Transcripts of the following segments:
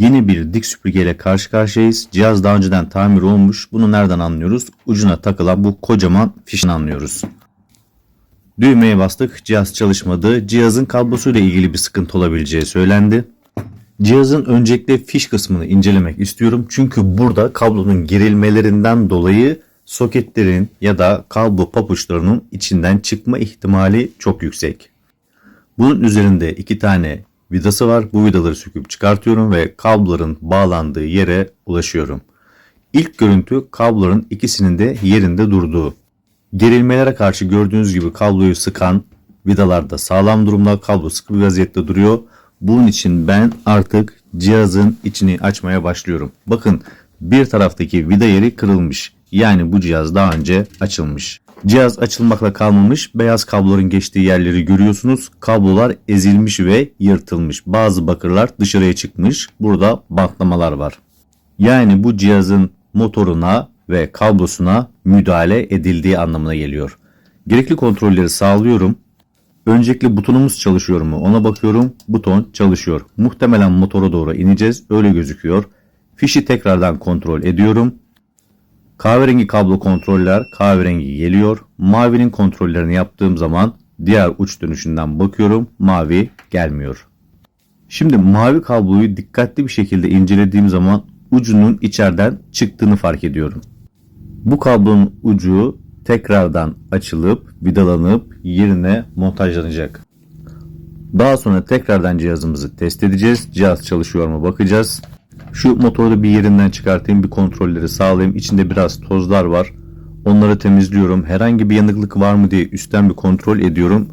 Yeni bir dik süpürgeyle karşı karşıyayız. Cihaz daha önceden tamir olmuş. Bunu nereden anlıyoruz? Ucuna takılan bu kocaman fişten anlıyoruz. Düğmeye bastık. Cihaz çalışmadı. Cihazın kablosuyla ilgili bir sıkıntı olabileceği söylendi. Cihazın öncelikle fiş kısmını incelemek istiyorum. Çünkü burada kablonun gerilmelerinden dolayı soketlerin ya da kablo papuçlarının içinden çıkma ihtimali çok yüksek. Bunun üzerinde iki tane vidası var. Bu vidaları söküp çıkartıyorum ve kabloların bağlandığı yere ulaşıyorum. İlk görüntü kabloların ikisinin de yerinde durduğu. Gerilmelere karşı gördüğünüz gibi kabloyu sıkan vidalar da sağlam durumda. Kablo sıkı bir vaziyette duruyor. Bunun için ben artık cihazın içini açmaya başlıyorum. Bakın bir taraftaki vida yeri kırılmış. Yani bu cihaz daha önce açılmış. Cihaz açılmakla kalmamış. Beyaz kabloların geçtiği yerleri görüyorsunuz. Kablolar ezilmiş ve yırtılmış. Bazı bakırlar dışarıya çıkmış. Burada bantlamalar var. Yani bu cihazın motoruna ve kablosuna müdahale edildiği anlamına geliyor. Gerekli kontrolleri sağlıyorum. Öncelikle butonumuz çalışıyor mu ona bakıyorum. Buton çalışıyor. Muhtemelen motora doğru ineceğiz. Öyle gözüküyor. Fişi tekrardan kontrol ediyorum. Kahverengi kablo kontroller kahverengi geliyor. Mavinin kontrollerini yaptığım zaman diğer uç dönüşünden bakıyorum. Mavi gelmiyor. Şimdi mavi kabloyu dikkatli bir şekilde incelediğim zaman ucunun içeriden çıktığını fark ediyorum. Bu kablonun ucu tekrardan açılıp vidalanıp yerine montajlanacak. Daha sonra tekrardan cihazımızı test edeceğiz. Cihaz çalışıyor mu bakacağız. Şu motoru da bir yerinden çıkartayım, bir kontrolleri sağlayayım. İçinde biraz tozlar var. Onları temizliyorum. Herhangi bir yanıklık var mı diye üstten bir kontrol ediyorum.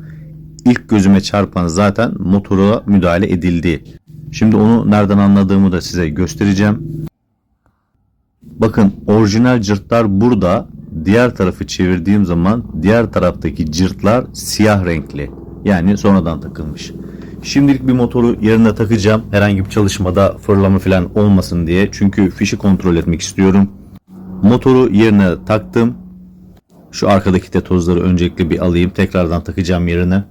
İlk gözüme çarpan zaten motora müdahale edildi. Şimdi onu nereden anladığımı da size göstereceğim. Bakın orijinal cırtlar burada. Diğer tarafı çevirdiğim zaman diğer taraftaki cırtlar siyah renkli. Yani sonradan takılmış. Şimdilik bir motoru yerine takacağım. Herhangi bir çalışmada fırlama falan olmasın diye. Çünkü fişi kontrol etmek istiyorum. Motoru yerine taktım. Şu arkadaki de tozları öncelikle bir alayım. Tekrardan takacağım yerine.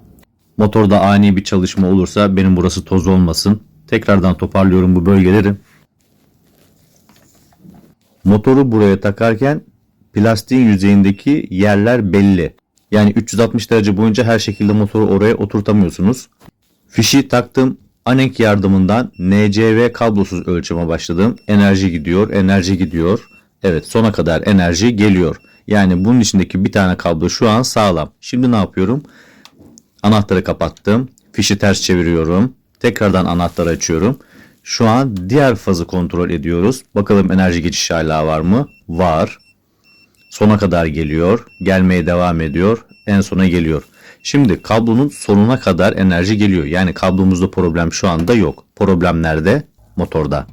Motorda ani bir çalışma olursa benim burası toz olmasın. Tekrardan toparlıyorum bu bölgeleri. Motoru buraya takarken plastiğin yüzeyindeki yerler belli. Yani 360 derece boyunca her şekilde motoru oraya oturtamıyorsunuz. Fişi taktım. Anenk yardımından NCV kablosuz ölçeme başladım. Enerji gidiyor, enerji gidiyor. Evet sona kadar enerji geliyor. Yani bunun içindeki bir tane kablo şu an sağlam. Şimdi ne yapıyorum? Anahtarı kapattım. Fişi ters çeviriyorum. Tekrardan anahtarı açıyorum. Şu an diğer fazı kontrol ediyoruz. Bakalım enerji geçişi hala var mı? Var. Sona kadar geliyor. Gelmeye devam ediyor. En sona geliyor. Şimdi kablonun sonuna kadar enerji geliyor. Yani kablomuzda problem şu anda yok. Problem nerede? Motorda.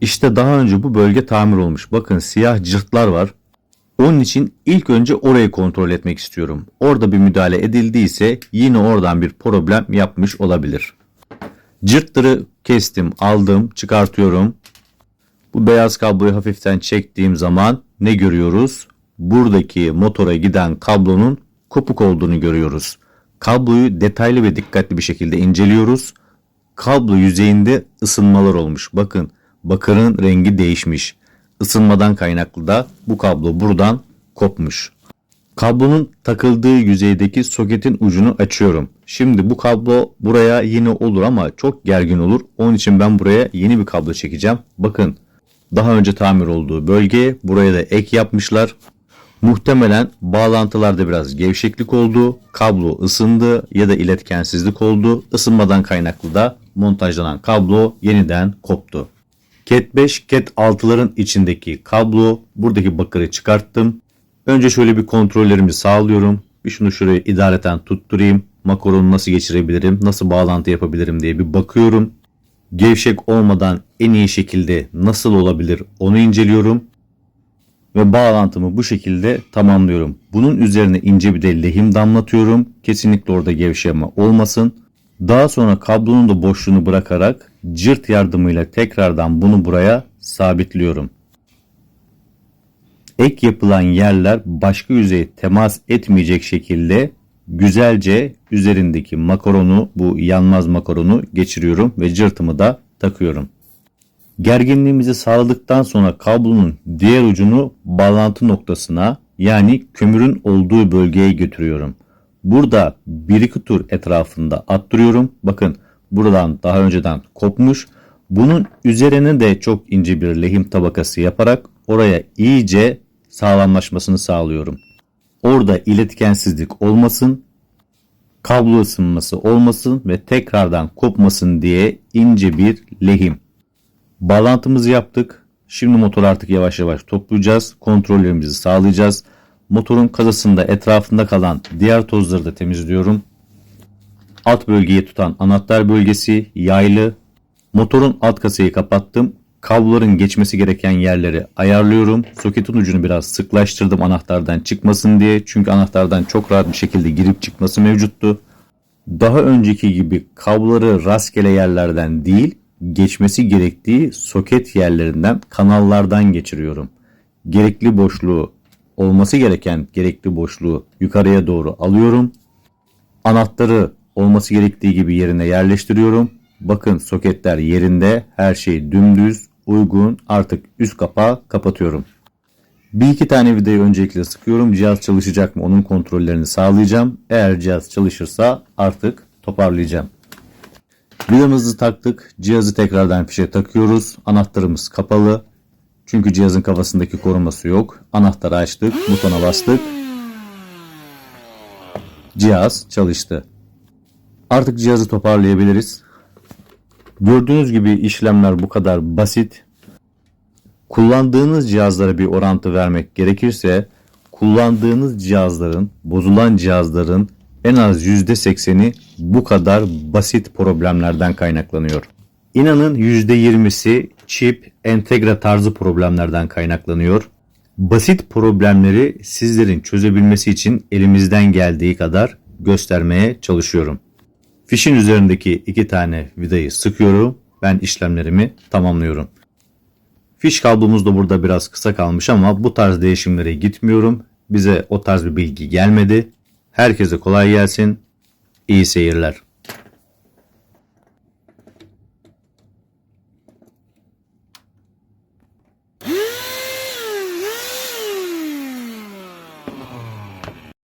İşte daha önce bu bölge tamir olmuş. Bakın siyah cırtlar var. Onun için ilk önce orayı kontrol etmek istiyorum. Orada bir müdahale edildiyse yine oradan bir problem yapmış olabilir. Cırtları kestim, aldım, çıkartıyorum. Bu beyaz kabloyu hafiften çektiğim zaman ne görüyoruz? Buradaki motora giden kablonun kopuk olduğunu görüyoruz. Kabloyu detaylı ve dikkatli bir şekilde inceliyoruz. Kablo yüzeyinde ısınmalar olmuş. Bakın bakırın rengi değişmiş. Isınmadan kaynaklı da bu kablo buradan kopmuş. Kablonun takıldığı yüzeydeki soketin ucunu açıyorum. Şimdi bu kablo buraya yine olur ama çok gergin olur. Onun için ben buraya yeni bir kablo çekeceğim. Bakın daha önce tamir olduğu bölgeye buraya da ek yapmışlar. Muhtemelen bağlantılarda biraz gevşeklik oldu, kablo ısındı ya da iletkensizlik oldu. Isınmadan kaynaklı da montajlanan kablo yeniden koptu. Cat 5, Cat 6'ların içindeki kablo buradaki bakırı çıkarttım. Önce şöyle bir kontrollerimi sağlıyorum. Bir şunu şuraya idareten tutturayım. Makaronu nasıl geçirebilirim, nasıl bağlantı yapabilirim diye bir bakıyorum. Gevşek olmadan en iyi şekilde nasıl olabilir onu inceliyorum ve bağlantımı bu şekilde tamamlıyorum. Bunun üzerine ince bir de lehim damlatıyorum. Kesinlikle orada gevşeme olmasın. Daha sonra kablonun da boşluğunu bırakarak cırt yardımıyla tekrardan bunu buraya sabitliyorum. Ek yapılan yerler başka yüzeye temas etmeyecek şekilde güzelce üzerindeki makaronu bu yanmaz makaronu geçiriyorum ve cırtımı da takıyorum. Gerginliğimizi sağladıktan sonra kablonun diğer ucunu bağlantı noktasına yani kömürün olduğu bölgeye götürüyorum. Burada bir iki tur etrafında attırıyorum. Bakın buradan daha önceden kopmuş. Bunun üzerine de çok ince bir lehim tabakası yaparak oraya iyice sağlamlaşmasını sağlıyorum. Orada iletkensizlik olmasın, kablo ısınması olmasın ve tekrardan kopmasın diye ince bir lehim. Bağlantımızı yaptık. Şimdi motoru artık yavaş yavaş toplayacağız. Kontrollerimizi sağlayacağız. Motorun kasasında etrafında kalan diğer tozları da temizliyorum. Alt bölgeyi tutan anahtar bölgesi yaylı. Motorun alt kasayı kapattım. Kabloların geçmesi gereken yerleri ayarlıyorum. Soketin ucunu biraz sıklaştırdım anahtardan çıkmasın diye. Çünkü anahtardan çok rahat bir şekilde girip çıkması mevcuttu. Daha önceki gibi kabloları rastgele yerlerden değil, geçmesi gerektiği soket yerlerinden, kanallardan geçiriyorum. Gerekli boşluğu, olması gereken gerekli boşluğu yukarıya doğru alıyorum. Anahtarı olması gerektiği gibi yerine yerleştiriyorum. Bakın soketler yerinde, her şey dümdüz, uygun. Artık üst kapağı kapatıyorum. Bir iki tane vidayı öncelikle sıkıyorum. Cihaz çalışacak mı onun kontrollerini sağlayacağım. Eğer cihaz çalışırsa artık toparlayacağım. Vidamızı taktık. Cihazı tekrardan fişe takıyoruz. Anahtarımız kapalı. Çünkü cihazın kafasındaki koruması yok. Anahtarı açtık. Butona bastık. Cihaz çalıştı. Artık cihazı toparlayabiliriz. Gördüğünüz gibi işlemler bu kadar basit. Kullandığınız cihazlara bir orantı vermek gerekirse kullandığınız cihazların, bozulan cihazların en az %80'i bu kadar basit problemlerden kaynaklanıyor. İnanın %20'si çip, entegre tarzı problemlerden kaynaklanıyor. Basit problemleri sizlerin çözebilmesi için elimizden geldiği kadar göstermeye çalışıyorum. Fişin üzerindeki iki tane vidayı sıkıyorum. Ben işlemlerimi tamamlıyorum. Fiş kablomuz da burada biraz kısa kalmış ama bu tarz değişimlere gitmiyorum. Bize o tarz bir bilgi gelmedi. Herkese kolay gelsin. İyi seyirler.